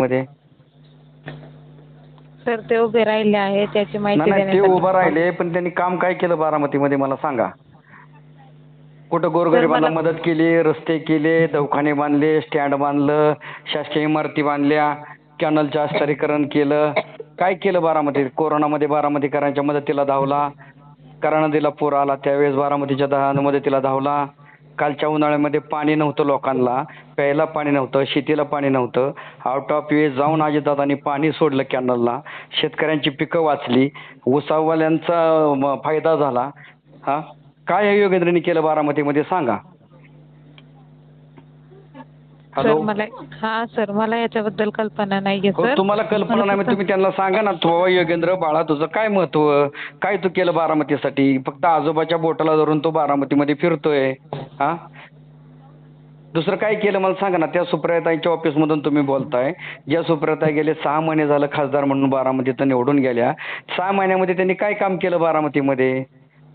मध्ये? सर ते उभे राहिले आहे त्याची माहिती नाही नाही ते देण्यासाठी. उभं राहिले पण त्यांनी काम काय केलं बारामतीमध्ये मला सांगा. कुठं गोरगरिबांना मदत केली रस्ते केले दवाखाने बांधले स्टँड बांधलं शासकीय इमारती बांधल्या कॅनलचं आस्तरीकरण केलं. काय केलं बारामतीत? कोरोनामध्ये बारामतीकरांच्या मदतीला धावला. करा नदीला पूर आला त्यावेळेस बारामतीच्या दहा मदतीला धावला. कालच्या उन्हाळ्यामध्ये पाणी नव्हतं लोकांना प्यायला पाणी नव्हतं शेतीला पाणी नव्हतं. आउट ऑफ वे जाऊन अजितदादांनी पाणी सोडलं कॅनलला. शेतकऱ्यांची पिकं वाचली. ऊसावाल्यांचा म, फायदा झाला. हा? काय हे योगेंद्रनी केलं बारामतीमध्ये सांगा. सर मला हा सर मला याच्याबद्दल कल्पना नाहीये हो सर. तुम्हाला कल्पना नाही मग तुम्ही त्यांना सांगा ना. तो योगेंद्र बाळा तुझं काय महत्त्व? काय तू केलं बारामतीसाठी? फक्त आजोबाच्या बोटाला धरून तो बारामतीमध्ये फिरतोय. हा? दुसरं काय केलं मला सांगा ना. त्या सुप्रियाताईंच्या ऑफिसमधून तुम्ही बोलताय. ज्या सुप्रियाताई गेले सहा महिने झालं खासदार म्हणून बारामतीतून निवडून गेल्या. सहा महिन्यामध्ये त्यांनी काय काम केलं बारामतीमध्ये?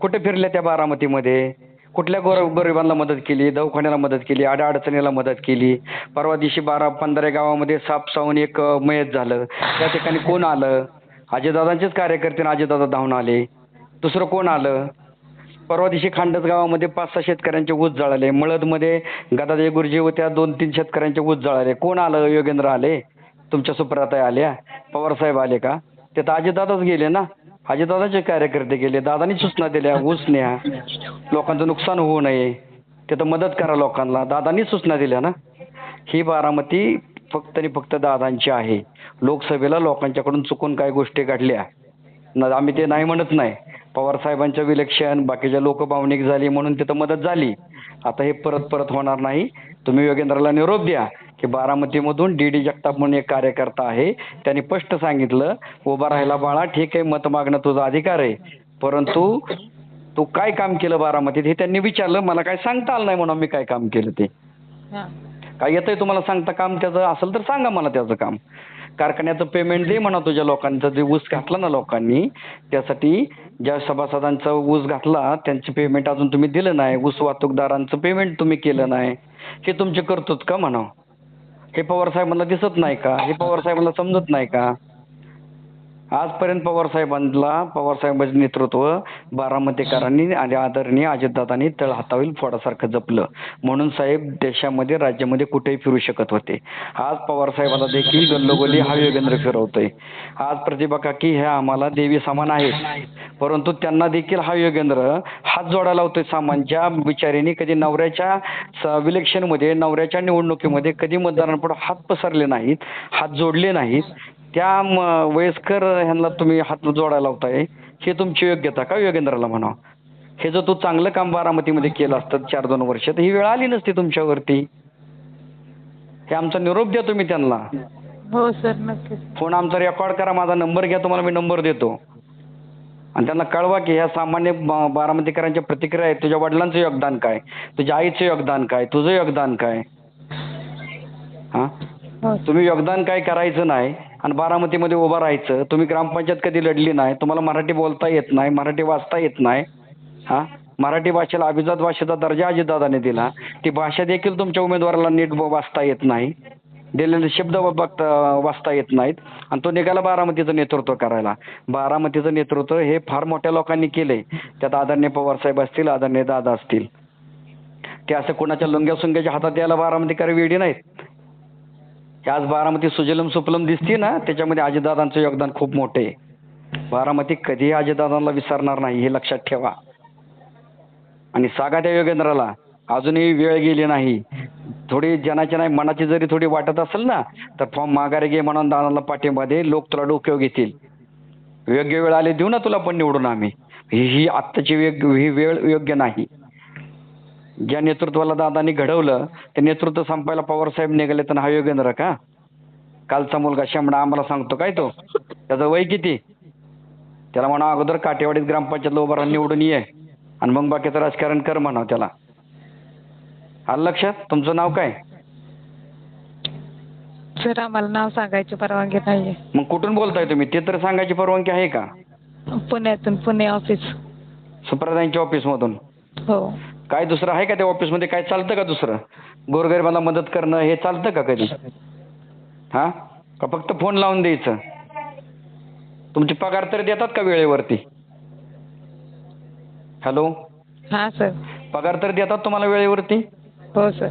कुठे फिरल्या त्या बारामतीमध्ये? कुठल्या गोर गरिबांना मदत केली दवाखान्याला मदत केली अडचणीला मदत केली परवा दिवशी बारा पंधरा गावामध्ये सापसावून एक मयत झालं. त्या ठिकाणी कोण आलं? अजयदादांचेच कार्यकर्ते अजयदादा धावून आले. दुसरं कोण आलं? परवा दिवशी खांडस गावामध्ये पाच सहा शेतकऱ्यांचे ऊस जळाले. मळदमध्ये गदादे गुरुजी होत्या दोन तीन शेतकऱ्यांचे ऊस जळाले. कोण आलं? योगेंद्र आले? तुमच्या सुप्राताई आल्या? पवारसाहेब आले का? ते तर अजितदादाच गेले ना? अजितदादाचे कार्यकर्ते गेले दादानी सूचना दिल्या ऊस न्या लोकांचं नुकसान होऊ नये तिथं मदत करा लोकांना. दादांनी सूचना दिल्या ना? ही बारामती फक्त आणि फक्त दादांची आहे. लोकसभेला लोकांच्याकडून चुकून काही गोष्टी घडल्या. न आम्ही ते नाही म्हणत नाही. पवार साहेबांच्या विलक्षण बाकीच्या लोक भावनिक झाली म्हणून तिथं मदत झाली. आता हे परत परत होणार नाही. तुम्ही योगेंद्रला निरोप द्या. की बारामतीमधून डी डी जगताप म्हणून एक कार्यकर्ता आहे. त्यांनी स्पष्ट सांगितलं उभा राहिला बाळा ठीक आहे मत मागणं तुझा अधिकार आहे. परंतु तू काय काम केलं बारामतीत हे त्यांनी विचारलं. मला काय सांगता आलं नाही म्हणून मी काय काम केलं ते. काय येतंय तुम्हाला सांगता काम? त्याचं असेल तर सांगा मला त्याचं काम. कारखान्याचं पेमेंट दे म्हणा तुझ्या लोकांचं. जे ऊस घातला ना लोकांनी त्यासाठी ज्या सभासदांचा ऊस घातला त्यांचे पेमेंट अजून तुम्ही दिलं नाही. ऊस वाहतूकदारांचं पेमेंट तुम्ही केलं नाही. हे तुमचे करतोच का म्हणा हे पवार साहेबांना दिसत नाही का? हे पवार साहेबांना समजत नाही का? आजपर्यंत पवार साहेबांला पवार साहेबांचे नेतृत्व बारामतीकरांनी आणि आदरणीय अजितदादांनी तळ हातावरील फोडासारखं जपलं. म्हणून साहेब देशामध्ये राज्यामध्ये कुठेही फिरू शकत होते. आज पवार साहेबांना देखील गल्लोगल्ली हा योगेंद्र फिरवतोय. आज प्रतिभा काकी हे आम्हाला देवी समान आहेत. परंतु त्यांना देखील हा योगेंद्र हात जोडायला लावतोय सामान ज्या बिचारीने. कधी नवऱ्याच्या इलेक्शनमध्ये नवऱ्याच्या निवडणुकीमध्ये कधी मतदारांपुढे हात पसरले नाहीत हात जोडले नाहीत. त्या म वयस्कर ह्यांना तुम्ही हात जोडायला लावताय हे तुमची योग्यता का योगेंद्रला म्हणा हे जर तू चांगलं काम बारामतीमध्ये केलं असतं चार दोन वर्ष तर ही वेळ आली नसती तुमच्यावरती. हे आमचा निरोप द्या तुम्ही त्यांना. हो सर नक्कीच. फोन आमचा रेकॉर्ड करा माझा नंबर घ्या तुम्हाला मी नंबर देतो. आणि त्यांना कळवा की ह्या सामान्य ब- बारामतीकरांच्या प्रतिक्रिया आहेत तुझ्या वडिलांचं योगदान काय? तुझ्या आईचं योगदान काय? तुझं योगदान काय? हां? हो. तुम्ही योगदान काय करायचं नाही आणि बारामतीमध्ये उभं राहायचं. तुम्ही ग्रामपंचायत कधी लढली नाही तुम्हाला मराठी बोलता येत नाही मराठी वाचता येत नाही हां? मराठी भाषेला अभिजात भाषेचा दर्जा अजितदादाने दिला. ती भाषा देखील तुमच्या उमेदवाराला नीट ब- वाचता येत नाही. दिलेले शब्द बघता वाचता येत नाहीत. आणि तो निघाला बारामतीचं नेतृत्व करायला. बारामतीचं नेतृत्व हे फार मोठ्या लोकांनी केलंय. त्यात आदरणीय पवारसाहेब असतील आदरणीय दादा असतील. ते असं कोणाच्या लुंग्या सुंग्याच्या हातात बारामती बारामतीकर वेळी नाहीत. आज बारामती सुजलम सुफलम दिसते ना त्याच्यामध्ये अजितदादांचं योगदान खूप मोठं आहे. बारामती कधीही अजितदादांना विसरणार नाही हे लक्षात ठेवा. आणि सागा त्या योगेंद्राला अजूनही वेळ गेली नाही. थोडी जनाची नाही मनाची जरी थोडी वाटत असेल ना तर फॉर्म माघारी घे म्हणून दादाला पाठिंबा दे लोक तुला डोक्यावर घेतील योग्य वेळ आली देऊ ना तुला पण निवडून आम्ही. ही ही आत्ताची वेग ही वेळ योग्य नाही. ज्या नेतृत्वाला दादांनी घडवलं ते नेतृत्व संपायला पवारसाहेब निघाले तर हा योगेंद्र का? कालचा मुलगा शेमडा आम्हाला सांगतो काय तो? त्याचं वय किती? त्याला म्हणा अगोदर काटेवाडीत ग्रामपंचायतला उभं राहून निवडून ये आणि मग बाकीचं राजकारण कर म्हणा त्याला. आलं लक्षात? तुमचं नाव काय? सर आम्हाला नाव सांगायची परवानगी नाहीये. मग कुठून बोलताय तुम्ही? ते तर सांगायची परवानगी आहे का? पुण्यातून पुणे ऑफिस सुप्रदायांच्या ऑफिसमधून हो. काय दुसरं आहे का त्या ऑफिसमध्ये काय चालतं का दुसरं? गोरगरिबांना मदत करणं हे चालतं का कधी? हां? का फक्त फोन लावून द्यायचं? तुमची पगार तर देतात का वेळेवरती? हॅलो हां सर पगार तर देतात तुम्हाला वेळेवरती? हो सर